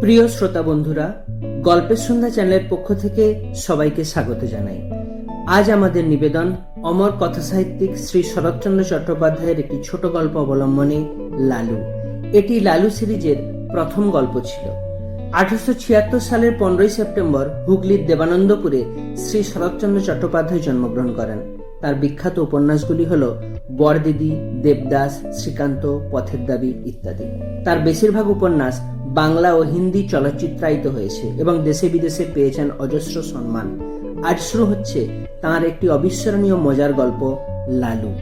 প্রিয় শ্রোতা বন্ধুরা, গল্পের সন্ধ্যা চ্যানেলের পক্ষ থেকে সবাইকে স্বাগত জানাই। আজ আমাদের নিবেদন অমর কথা সাহিত্যিক শ্রী শরৎচন্দ্র চট্টোপাধ্যায়ের একটি ছোট গল্প অবলম্বনে লালু। এটি লালু সিরিজের প্রথম গল্প ছিল। আঠারোশো ছিয়াত্তর সালের পনেরোই সেপ্টেম্বর হুগলির দেবানন্দপুরে শ্রী শরৎচন্দ্র চট্টোপাধ্যায় জন্মগ্রহণ করেন। তার বিখ্যাত উপন্যাসগুলি হল বরদিদি, দেবদাস, শ্রীকান্ত, পথের দাবি ইত্যাদি। তার বেশিরভাগ উপন্যাস বাংলা ও হিন্দি চলচ্চিত্রায়িত হয়েছে এবং দেশে বিদেশে পেয়েছেন অজস্র সম্মান। আজ শুরু হচ্ছে তার একটি অবিস্মরণীয় মজার গল্প, লালু।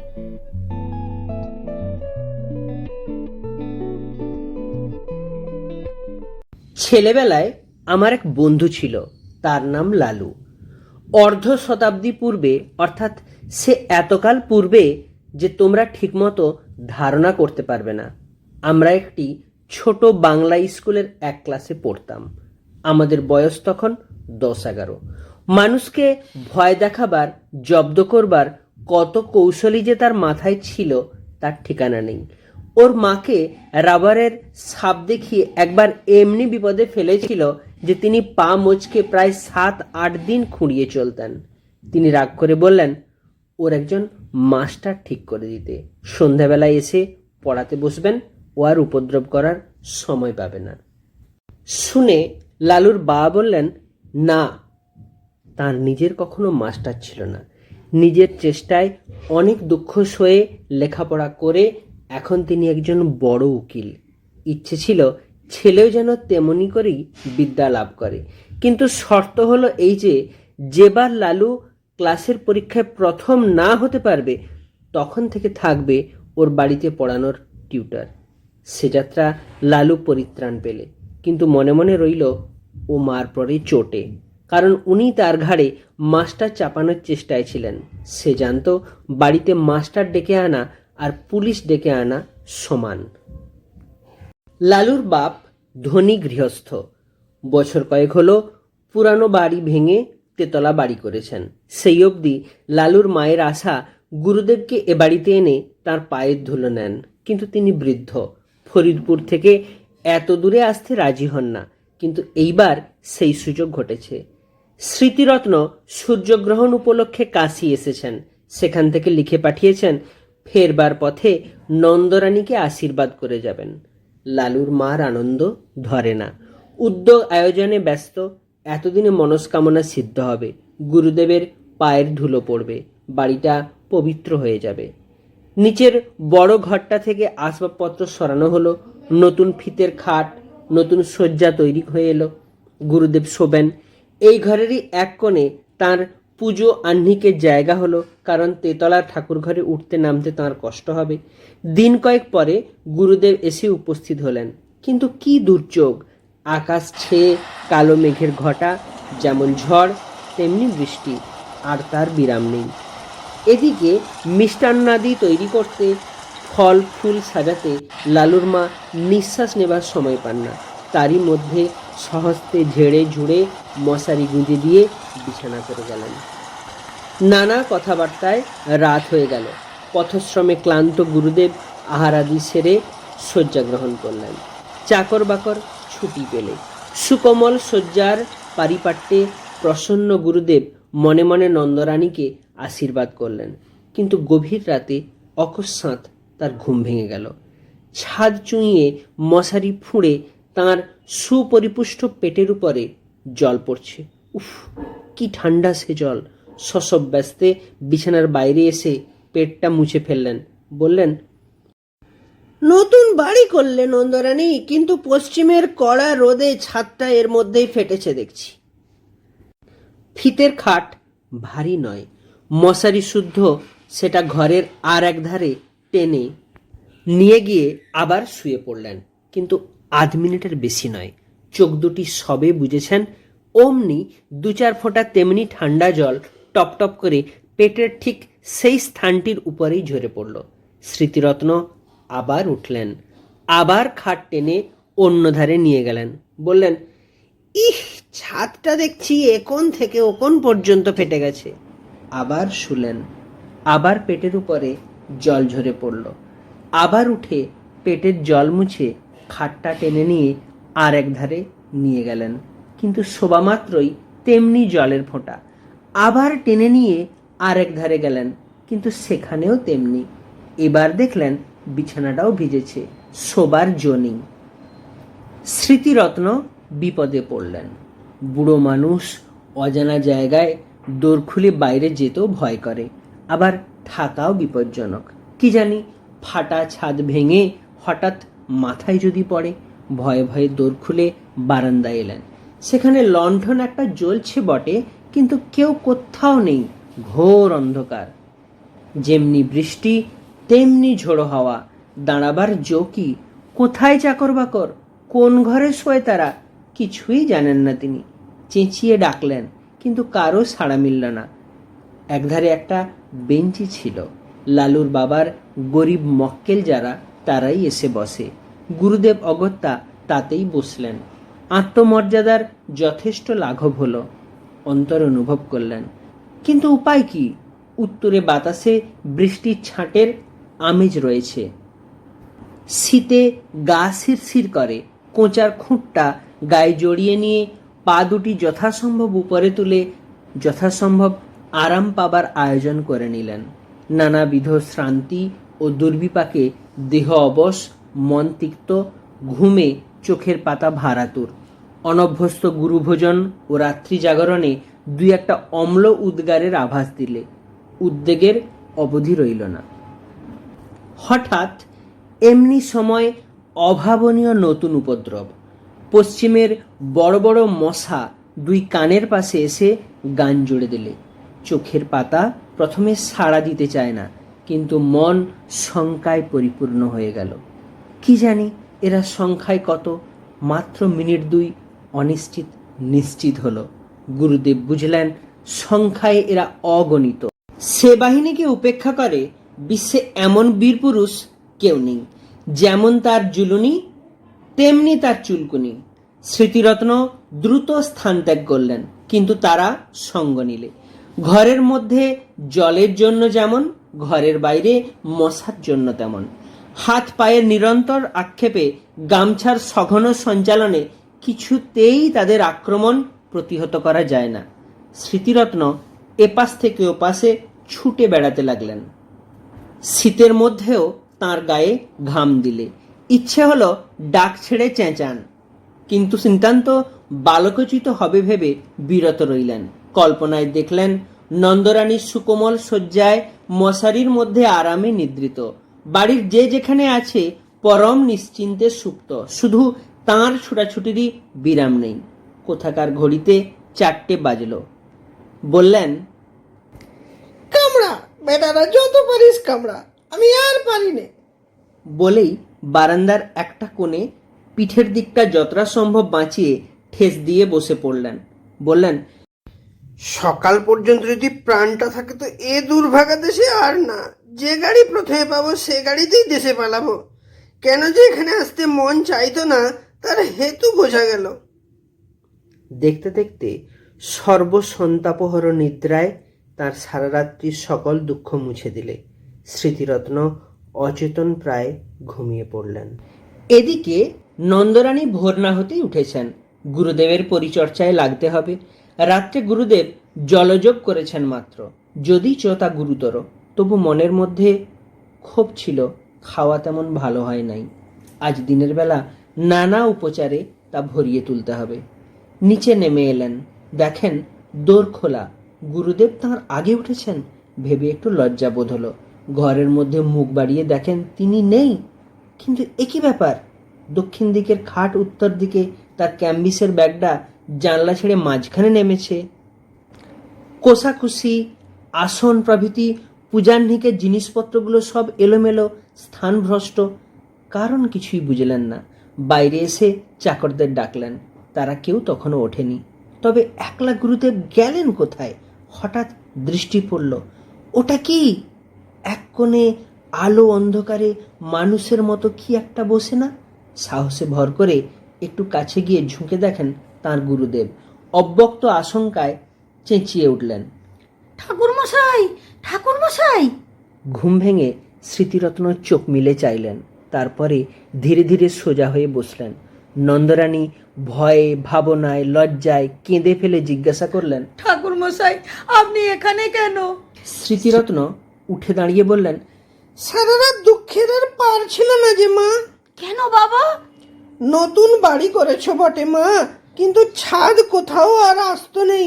ছেলেবেলায় আমার এক বন্ধু ছিল, তার নাম লালু। অর্ধ শতাব্দী পূর্বে, অর্থাৎ সে এতকাল পূর্বে, যে তোমরা ঠিকমতো ধারণা করতে পারবে না। আমরা একটি ছোট বাংলা স্কুলের এক ক্লাসে পড়তাম। আমাদের বয়স তখন দশ এগারো। মানুষকে ভয় দেখাবার, জব্দ করবার কত কৌশলী যে তার মাথায় ছিল, তার ঠিকানা নেই। ওর মাকে রাবারের সাপ দেখিয়ে একবার এমনি বিপদে ফেলেছিল যে তিনি পা মোচকে প্রায় সাত, আট দিন খুঁড়িয়ে চলতেন। তিনি রাগ করে বললেন, ওর একজন মাস্টার ঠিক করে দিতে। সন্ধ্যাবেলায় এসে পড়াতে বসবেন, ও আর উপদ্রব করার সময় পাবে না। শুনে লালুর বাবা বললেন, না, তার নিজের কখনো মাস্টার ছিল না। নিজের চেষ্টায় অনেক দুঃখ সয়ে লেখাপড়া করে এখন তিনি একজন বড় উকিল। ইচ্ছে ছিল ছেলেও যেন তেমনি করেই বিদ্যা লাভ করে। কিন্তু শর্ত হলো এই যে, যেবার লালু ক্লাসের পরীক্ষায় প্রথম না হতে পারবে, তখন থেকে থাকবে ওর বাড়িতে পড়ানোর টিউটার। সে যাত্রা লালু পরিত্রাণ পেলে। কিন্তু মনে মনে রইল, ও মার পরেই চোটে। কারণ উনি তার ঘাড়ে মাস্টার চাপানোর চেষ্টায় ছিলেন। সে জানতো, বাড়িতে মাস্টার ডেকে আনা আর পুলিশ ডেকে আনা সমান। লালুর বাপ ধনী গৃহস্থ। বছর কয়েক হলো পুরানো বাড়ি ভেঙে তেতলা বাড়ি করেছেন। সেই অবধি লালুর মায়ের আশা গুরুদেবকে এ বাড়িতে এনে তার পায়ের ধুলো নেন। কিন্তু তিনি বৃদ্ধ। ফরিদপুর থেকে এত দূরে আসতে রাজি হন না। কিন্তু এইবার সেই সুযোগ ঘটেছে। স্মৃতিরত্ন সূর্যগ্রহণ উপলক্ষে কাশি এসেছেন। সেখান থেকে লিখে পাঠিয়েছেন, ফেরবার পথে নন্দরানীকে আশীর্বাদ করে যাবেন। লালুর মার আনন্দ ধরে না। উদ্যোগ আয়োজনে ব্যস্ত, এতদিনে মনস্কামনা সিদ্ধ হবে। গুরুদেবের পায়ের ধুলো পড়বে, বাড়িটা পবিত্র হয়ে যাবে। নিচের বড় ঘরটা থেকে আসবাবপত্র সরানো হলো, নতুন ফিতের খাট, নতুন শয্যা তৈরি হয়ে এলো। গুরুদেব শোবেন, এই ঘরেরই এক কোণে তার পুজো আহ্নিকের জায়গা হলো, কারণ তেতলার ঠাকুর ঘরে উঠতে নামতে তাঁর কষ্ট হবে। দিন কয়েক পরে গুরুদেব এসে উপস্থিত হলেন। কিন্তু কি দুর্যোগ? আকাশ ছেয়ে কালো মেঘের ঘটা, যেমন ঝড়, তেমনি বৃষ্টি, আর তার বিরাম নেই। এদিকে মিষ্টান্নাদি তৈরি করতে ফল ফুল সাজাতে লালুর মা নিঃশ্বাস নেবার সময় পান না। তারই মধ্যে সহস্তে ঝেড়ে ঝুড়ে মশারি গুঁজে দিয়ে বিছানা করে গেলেন। নানা কথাবার্তায় রাত হয়ে গেল। পথশ্রমে ক্লান্ত গুরুদেব আহারাদি সেরে শয্যা গ্রহণ করলেন। চাকর বাকর ছুটি পেলে। সুকমল শয্যার পারিপাট্যে প্রসন্ন গুরুদেব মনে মনে নন্দরানীকে আশীর্বাদ করলেন। কিন্তু গভীর রাতে অকস্মাৎ তার ঘুম ভেঙে গেল। ছাদ চুঁইয়ে মশারি ফুঁড়ে তার সুপরিপুষ্ট পেটের উপরে জল পড়ছে। উফ কি ঠান্ডা সে জল। সসব ব্যস্তে বিছানার বাইরে এসে পেটটা মুছে ফেললেন। বললেন নতুন বাড়ি করলে নন্দরানী কিন্তু পশ্চিমের কড়া রোদে ছাদটা এর মধ্যেই ফেটেছে দেখছি। ফিতের খাট ভারী নয়। মশারি শুদ্ধ সেটা ঘরের আর এক ধারে টেনে নিয়ে গিয়ে আবার শুয়ে পড়লেন। কিন্তু আধ মিনিটের বেশি নয়। চোখ দুটি সবে বুঝেছেন অমনি দু চার ফোঁটা তেমনি ঠান্ডা জল টপ টপ করে পেটের ঠিক সেই স্থানটির উপরেই ঝরে পড়ল। স্মৃতিরত্ন আবার উঠলেন, আবার খাট টেনে অন্য ধারে নিয়ে গেলেন। বললেন, ইহ, ছাদটা দেখছি একন থেকে ওকন পর্যন্ত ফেটে গেছে। আবার শুলেন, আবার পেটের উপরে জল ঝরে পড়ল। আবার উঠে পেটের জল মুছে খাটটা টেনে নিয়ে আর এক ধারে নিয়ে গেলেন। কিন্তু শোভা মাত্রই তেমনি জলের ফোঁটা। আবার টেনে নিয়ে আরেক ধারে গেলেন, কিন্তু সেখানেও তেমনি। এবার দেখলেন বিছানাটাও ভিজেছে, শোবার জনি স্মৃতিরত্ন বিপদে পড়লেন। বুড়ো মানুষ অজানা জায়গায় দোর খুলে বাইরে যেতেও ভয় করে, আবার থাকাও বিপজ্জনক। কি জানি ফাটা ছাদ ভেঙে হঠাৎ মাথায় যদি পড়ে, ভয়ে ভয়ে দোর খুলে বারান্দায় এলেন। সেখানে লণ্ঠন একটা জ্বলছে বটে, কিন্তু কেউ কোথাও নেই, ঘোর অন্ধকার। যেমনি বৃষ্টি, তেমনি ঝোড়ো হাওয়া, দাঁড়াবার জোকি কোথায় চাকর বাকর কোন ঘরে শোয় তারা, কিছুই জানেন না তিনি। চেঁচিয়ে ডাকলেন, কিন্তু কারও সাড়া মিলল না। একধারে একটা বেঞ্চি ছিল, লালুর বাবার গরিব মক্কেল যারা তারাই এসে বসে। গুরুদেব অগত্যা তাতেই বসলেন। আত্মমর্যাদার যথেষ্ট লাঘব হলো, অন্তর অনুভব করলেন। কিন্তু উপায় কি? উত্তরে বাতাসে বৃষ্টির ছাঁটের আমেজ রয়েছে। শীতে গা শিরশির করে, কোঁচার খুঁটটা গায়ে জড়িয়ে নিয়ে পা দুটি যথাসম্ভব উপরে তুলে যথাসম্ভব আরাম পাবার আয়োজন করে নিলেন। নানাবিধ শ্রান্তি ও দুর্বিপাকে দেহ অবশ, মন তিক্ত, ঘুমে চোখের পাতা ভারাতুর। অনভ্যস্ত গুরুভোজন ও রাত্রি জাগরণে দুই একটা অম্ল উদ্গারের আভাস দিলে, উদ্বেগের অবধি রইল না। হঠাৎ এমনি সময় অভাবনীয় নতুন উপদ্রব। পশ্চিমের বড় বড় মশা দুই কানের পাশে এসে গান জুড়ে দিলে। চোখের পাতা প্রথমে সাড়া দিতে চায় না কিন্তু মন শঙ্কায় পরিপূর্ণ হয়ে গেল। কি জানি, এরা সংখ্যায় কত? মাত্র মিনিট দুই অনিশ্চিত, নিশ্চিত হলো। গুরুদেব বুঝলেন, সংখ্যায় এরা অগণিত। সে বাহিনীকে উপেক্ষা করে বিশ্বে এমন বীরপুরুষ কেউ নেই। যেমন তার জুলুনি, তেমনি তার চুলকুনি। স্মৃতিরত্ন দ্রুত স্থান ত্যাগ করলেন, কিন্তু তারা সঙ্গ নিলে। ঘরের মধ্যে জলের জন্য যেমন ঘরের বাইরে মশার জন্য তেমন। হাত পায়ের নিরন্তর আক্ষেপে গামছার সঘন সঞ্চালনে কিছুতেই তাদের আক্রমণ প্রতিহত করা যায় না। স্মৃতিরত্ন এপাশ থেকে ওপাশে ছুটে বেড়াতে লাগলেন। শীতের মধ্যেও তার গায়ে ঘাম দিলে। ইচ্ছে হলো ডাক ছেড়ে চেঁচান। কিন্তু নিতান্ত বালকোচিত হবে ভেবে বিরত রইলেন। কল্পনায় দেখলেন নন্দরানীর সুকোমল শয্যায় মশারির মধ্যে আরামে নিদ্রিত। বাড়ির যে যেখানে আছে পরম নিশ্চিন্তে সুপ্ত। শুধু তাঁর ছুটাছুটিরই বিরাম নেই। কোথাকার ঘড়িতে চারটে বাজলো। বললেন কামড়া বেটারা যত পারিস কামড়া। আমি আর পারি নে বলেই বারান্দার একটা কোণে পিঠের দিকটা যতটা সম্ভব বাঁচিয়ে ঠেস দিয়ে বসে পড়লেন। বললেন সকাল পর্যন্ত যদি প্রাণটা থাকে তো এ দুর্ভাগা দেশে আর না। যে গাড়ি প্রথমে পাবো, সে গাড়িতেই দেশে পালাবো। কেন যে এখানে আসতে মন চাইতো না, তার হেতু বোঝা গেল। দেখতে দেখতে সর্বসন্তাপহর নিদ্রায় তার সারা রাত্রির সকল দুঃখ মুছে দিলে। স্মৃতিরত্ন অচেতন প্রায় ঘুমিয়ে পড়লেন। এদিকে নন্দরানী ভোর না হতেই উঠেছেন। গুরুদেবের পরিচর্যায় লাগতে হবে। রাত্রে গুরুদেব জলযোগ করেছেন মাত্র। যদি তা গুরুতর, তবু মনের মধ্যে ক্ষোভ ছিল, খাওয়া তেমন ভালো হয় নাই। আজ দিনের বেলা নানা উপচারে তা ভরিয়ে তুলতে হবে। নিচে নেমে এলেন, দেখেন দোর খোলা। গুরুদেব তাঁর আগে উঠেছেন? ভেবে একটু লজ্জা বোধ হলো। ঘরের মধ্যে মুখ বাড়িয়ে দেখেন তিনি নেই। কিন্তু একই ব্যাপার? দক্ষিণ দিকের খাট উত্তর দিকে তার ক্যাম্বিসের ব্যাগটা জানলা ছেড়ে মাঝখানে নেমেছে। কোষাকুষি, আসন প্রভৃতি, পূজাহ্নিকের জিনিসপত্রগুলো সব এলোমেলো, স্থানভ্রষ্ট। কারণ কিছুই বুঝলেন না। বাইরে এসে চাকরদের ডাকলেন। তারা কেউ তখনও ওঠেনি। তবে একলা গুরুদেব গেলেন কোথায়? হঠাৎ দৃষ্টি পড়ল। ওটা কি? এক কোণে আলো অন্ধকারে মানুষের মতো কি একটা বসে না? সাহসে ভর করে একটু কাছে গিয়ে ঝুঁকে দেখেন। তার গুরুদেব অব্যক্ত আশঙ্কায় চেঁচিয়ে উঠলেন। ঠাকুর মশাই ঠাকুর মশাই ঘুম ভেঙে স্মৃতিরত্ন চোখ মিলে চাইলেন তারপরে ধীরে ধীরে সোজা হয়ে বসলেন। নন্দরানী ভয়ে ভাবনায় লজ্জায় কেঁদে ফেলে জিজ্ঞাসা করলেন ঠাকুর মশাই আপনি এখানে কেন? স্মৃতিরত্ন উঠে দাঁড়িয়ে বললেন সারা রাত দুঃখের আর পার ছিল না যে মা। কেন বাবা? নতুন বাড়ি করেছ বটে মা। কিন্তু ছাদ কোথাও আর আসতো নেই।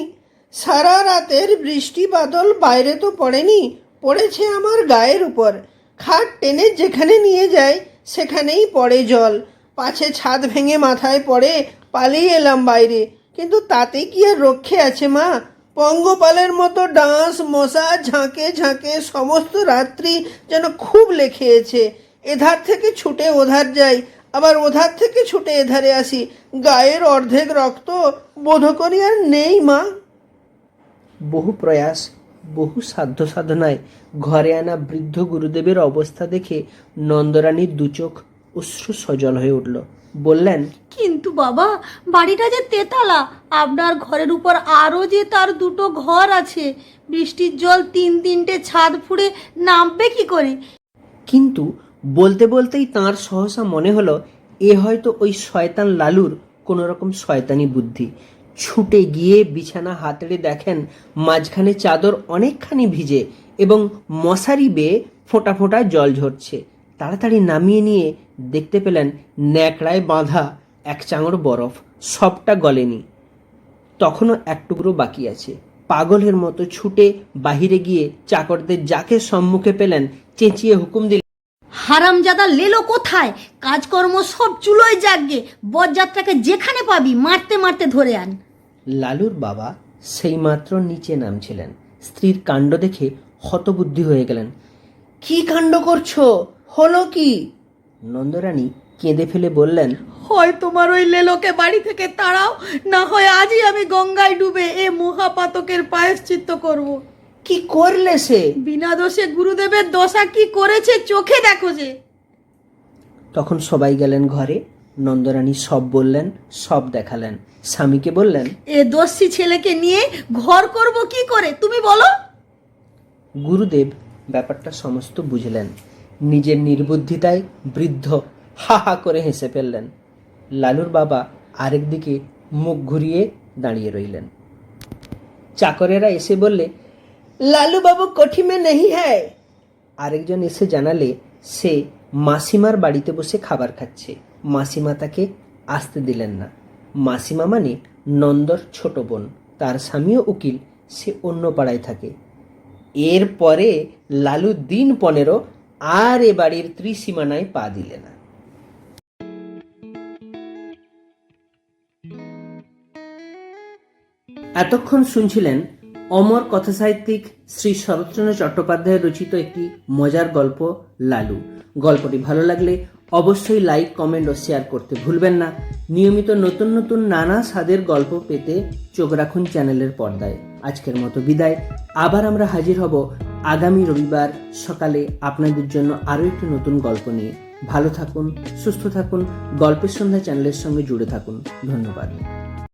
সারা রাতের বৃষ্টি বাদল বাইরে তো পড়েনি, পড়েছে আমার গায়ের উপর। খাট টেনে যেখানে নিয়ে যায়, সেখানেই পড়ে জল। পাছে ছাদ ভেঙে মাথায় পড়ে, পালিয়ে এলাম বাইরে। কিন্তু তাতে কি আর রক্ষে আছে মা? পঙ্গপালের মতো ডাঁস, মশা, ঝাঁকে ঝাঁকে সমস্ত রাত্রি যেন খুব লেখেছে। এধার থেকে ছুটে ওধার যাই। আবার ওধার থেকে ছুটে এধারে আসি। গায়ের অর্ধেক রক্ত বোধ করি আর নেই মা। বহু প্রয়াস বহু সাধ্য সাধনায় ঘরে আনা বৃদ্ধ গুরুদেবের অবস্থা দেখে নন্দরানীর দুচোখ অশ্রু সজল হয়ে উঠল। বললেন কিন্তু বাবা বাড়িটা যে তেতালা আপনার ঘরের উপর আরও যে তার দুটো ঘর আছে বৃষ্টির জল তিন তিনটে ছাদ ফুঁড়ে নামবে কি করে? কিন্তু বলতে বলতেই তার সহসা মনে হলো, এ হয়তো ওই শয়তান লালুর কোনো রকম শয়তানি বুদ্ধি। ছুটে গিয়ে বিছানা হাতড়ে দেখেন, মাঝখানে চাদর অনেকখানি ভিজে এবং মশারি বেয়ে ফোঁটা ফোঁটা জল ঝরছে। তাড়াতাড়ি নামিয়ে নিয়ে দেখতে পেলেন ন্যাকড়ায় বাঁধা এক চাঙড় বরফ, সবটা গলেনি। তখনও এক টুকরো বাকি আছে। পাগলের মতো ছুটে বাহিরে গিয়ে চাকরদের যাকে সম্মুখে পেলেন, চেঁচিয়ে হুকুম দিলেন হারামজাদা লেলো কোথায়? কাজকর্ম সব চুলোয় জাগগে বরযাত্রাকে যেখানে পাবি মারতে মারতে ধরে আন। লালুর বাবা সেইমাত্র নিচে নামছিলেন। স্ত্রীর কাণ্ড দেখে হতবুদ্ধি হয়ে গেলেন। কি কাণ্ড করছ? হলো কি? নন্দরানী কেঁদে ফেলে বললেন হয় তোমার ওই লেলোকে বাড়ি থেকে তাড়াও না হয় আজই আমি গঙ্গায় ডুবে এ মহাপাতকের পায়শ্চিত্ত করব। কি করলে সে? বিনা দোষে গুরুদেবের দশা কি করেছে চোখে দেখো যে। তখন সবাই গেলেন ঘরে নন্দরানী সব বললেন সব দেখালেন। স্বামীকে বললেন এ দস্যি ছেলেকে নিয়ে ঘর করব কি করে? তুমি বলো। গুরুদেব ব্যাপারটা সমস্ত বুঝলেন। নিজের নির্বুদ্ধিতায় বৃদ্ধ হা হা করে হেসে ফেললেন। লালুর বাবা আরেকদিকে মুখ ঘুরিয়ে দাঁড়িয়ে রইলেন। চাকরেরা এসে বললে লালু বাবু কোঠি মে নেই হ্যায়। আরেকজন এসে জানালে, সে মাসিমার বাড়িতে বসে খাবার খাচ্ছে। মাসিমা তাকে আসতে দিলেন না। মাসিমা মানে নন্দর ছোট বোন। তার স্বামীও উকিল, সে অন্য পাড়ায় থাকে। এরপরে লালু দিন পনেরো আর এ বাড়ির ত্রিসীমানায় পা দিলে না। এতক্ষণ শুনছিলেন অমর কথাসাহিত্যিক শ্রী শরৎচন্দ্র চট্টোপাধ্যায়ের রচিত একটি মজার গল্প, লালু। গল্পটি ভালো লাগলে অবশ্যই লাইক, কমেন্ট ও শেয়ার করতে ভুলবেন না। নিয়মিত নতুন নতুন নানা স্বাদের গল্প পেতে চোখ রাখুন চ্যানেলের পর্দায়। আজকের মতো বিদায়। আবার আমরা হাজির হব আগামী রবিবার সকালে আপনাদের জন্য আরও একটি নতুন গল্প নিয়ে। ভালো থাকুন, সুস্থ থাকুন, গল্পের সন্ধ্যা চ্যানেলের সঙ্গে জুড়ে থাকুন। ধন্যবাদ।